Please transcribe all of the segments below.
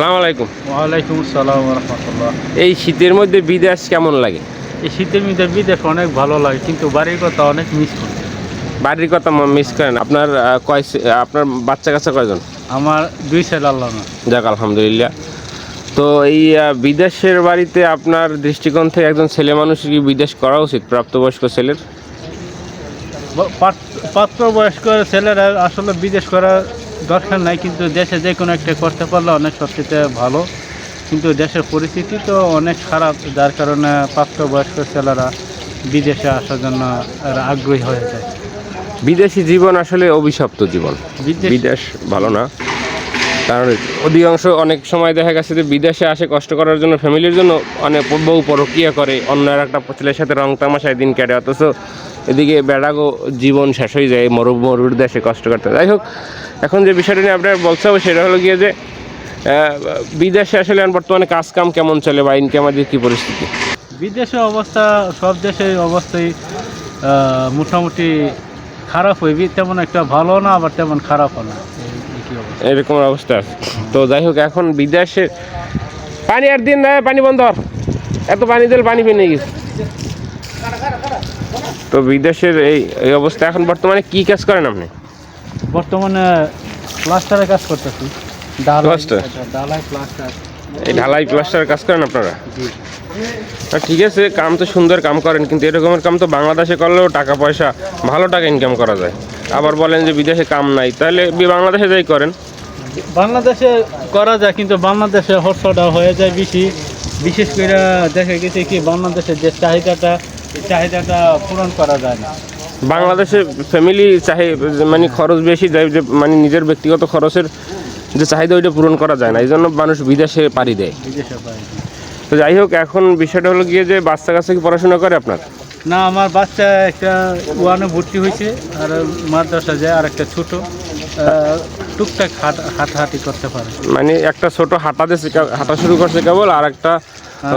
সালাম আলাইকুম। ওয়ালাইকুম আসসালাম রহমতুল্লাহ। এই শীতের মধ্যে বিদেশ কেমন লাগে? এই শীতের মধ্যে বিদেশ অনেক ভালো লাগে কিন্তু বাড়ির কথা অনেক মিস করি। বাড়ির কথা মিস করেন? আপনার কয় আপনার বাচ্চা কাচ্চা কয়জন? আমার দুই ছেলে আল্লাহ যাক আলহামদুলিল্লাহ। তো এই বিদেশের বাড়িতে আপনার দৃষ্টিকোণ থেকে একজন ছেলে মানুষের কি বিদেশ করা উচিত প্রাপ্তবয়স্ক ছেলের? প্রাপ্তবয়স্ক ছেলেরা আসলে বিদেশ করার দরকার নাই কিন্তু দেশে যে কোনো একটা করতে পারলে অনেক সবচেয়ে ভালো। কিন্তু দেশের পরিস্থিতি তো অনেক খারাপ যার কারণে প্রাপ্তবয়স্ক ছেলেরা বিদেশে আসার জন্য আগ্রহী হয়ে যায়। বিদেশি জীবন আসলে অভিশপ্ত জীবন। বিদেশ ভালো না। কারণ অধিকাংশ অনেক সময় দেখা গেছে যে বিদেশে আসে কষ্ট করার জন্য ফ্যামিলির জন্য অনেক বউ পরকিয়া করে অন্য আর একটা ছেলের সাথে রং তামাশায় দিন কাটে অথচ এদিকে বেড়াগো জীবন শেষ হয়ে যায় মরু মরুর দেশে কষ্ট করতে। যাই হোক এখন যে বিষয়টা নিয়ে আপনার বলতে হবে সেটা হলো গিয়ে যে বিদেশে আসলে বর্তমানে কাজ কাম কেমন চলে বা ইনকামের কী পরিস্থিতি? বিদেশে অবস্থা সব দেশের অবস্থাই মোটামুটি খারাপ হইবি তেমন একটা ভালো না আবার তেমন খারাপও না। এরকম অবস্থা। তো যাই হোক এখন বিদেশে পানি আর দিন না পানি বন্ধ। এত পানি দিলে পানি পেয়ে গেছে। তো বিদেশের এই এই অবস্থা এখন বর্তমানে কি কাজ করেন আপনি? বর্তমানে প্লাস্টারের কাজ করতেছি। ডালাই প্লাস্টার? এই ঢালাই প্লাস্টার কাজ করেন আপনারা? ঠিক আছে কাম তো সুন্দর কাম করেন কিন্তু এরকমের কাম তো বাংলাদেশে করলেও টাকা পয়সা ভালো টাকা ইনকাম করা যায়। আবার বলেন যে বিদেশে কাম নাই তাহলে বাংলাদেশে যাই করেন। বাংলাদেশে করা যায় কিন্তু বাংলাদেশে হর্ষটা হয়ে যায় বেশি। বিশেষ করে দেখা গেছে কি বাংলাদেশের যে চাহিদাটা এই চাহিদাটা পূরণ করা যায় না। বাংলাদেশে ফ্যামিলি চাহি মানে খরচ বেশি যায় যে মানে নিজের ব্যক্তিগত খরচের যে চাহিদা ওইটা পূরণ করা যায় না। এই জন্য মানুষ বিদেশে পাড়ি দেয়। তো যাই হোক এখন বিষয়টা হলো গিয়ে যে বাচ্চা কাছে কি পড়াশোনা করে আপনার? না আমার বাচ্চা একটা ওয়ানে ভর্তি হয়েছে আর মাদ্রাসা যায় আর একটা ছোট টুকটাক হাট হাঁটাহাঁটি করতে পারে। মানে একটা ছোট হাঁটাতে হাঁটা শুরু করছে কেবল আর একটা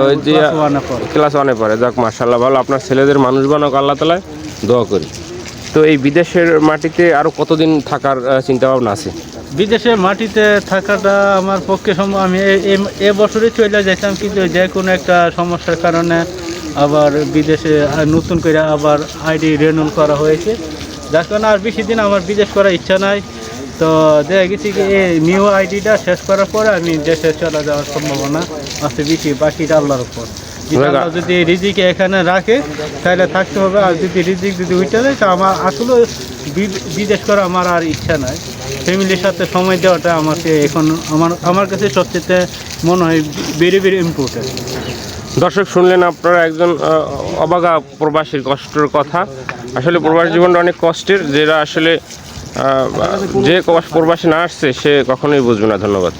ওই যে ক্লাস ওয়ানে পড়ে। ক্লাস ওয়ানে পড়ে। যাক মার্শাল্লাহ ভালো। আপনার ছেলেদের মানুষ বানাক আল্লাহ তালায় দোয়া করি। তো এই বিদেশের মাটিতে আরও কতদিন থাকার চিন্তা ভাবনা আছে? বিদেশের মাটিতে থাকাটা আমার পক্ষে সম্ভব। আমি এ- বছরে চলে যাইতাম, কিন্তু যে কোনো একটা সমস্যার কারণে আবার বিদেশে নতুন করে আবার আইডি রেনুল করা হয়েছে। যার কারণে আর বেশি দিন আমার বিদেশ করার ইচ্ছা নাই। তো দেখা গেছি কি, এই নিউ আইডিটা শেষ করার পরে আমি দেশে চলে যাওয়ার সম্ভাবনা আছে বেশি, বাকিটা আল্লাহর উপর। আল্লাহ যদি রিজিকে এখানে রাখে তাহলে থাকতে হবে। আর যদি রিজিক যদি উঠে যায় তো আমার আসলে বিদেশ করা আমার আর ইচ্ছা নাই। ফ্যামিলির সাথে সময় দেওয়াটা আমাকে এখন আমার আমার কাছে সবচেয়ে মনে হয় ভেরি ভেরি ইম্পর্টেন্ট দর্শক শুনলেন আপনারা একজন অবাগা প্রবাসীর কষ্টের কথা। আসলে প্রবাস জীবনটা অনেক কষ্টের। যেটা আসলে আহ, যে প্রবাসী না আসছে সে কখনোই বুঝবে না। ধন্যবাদ।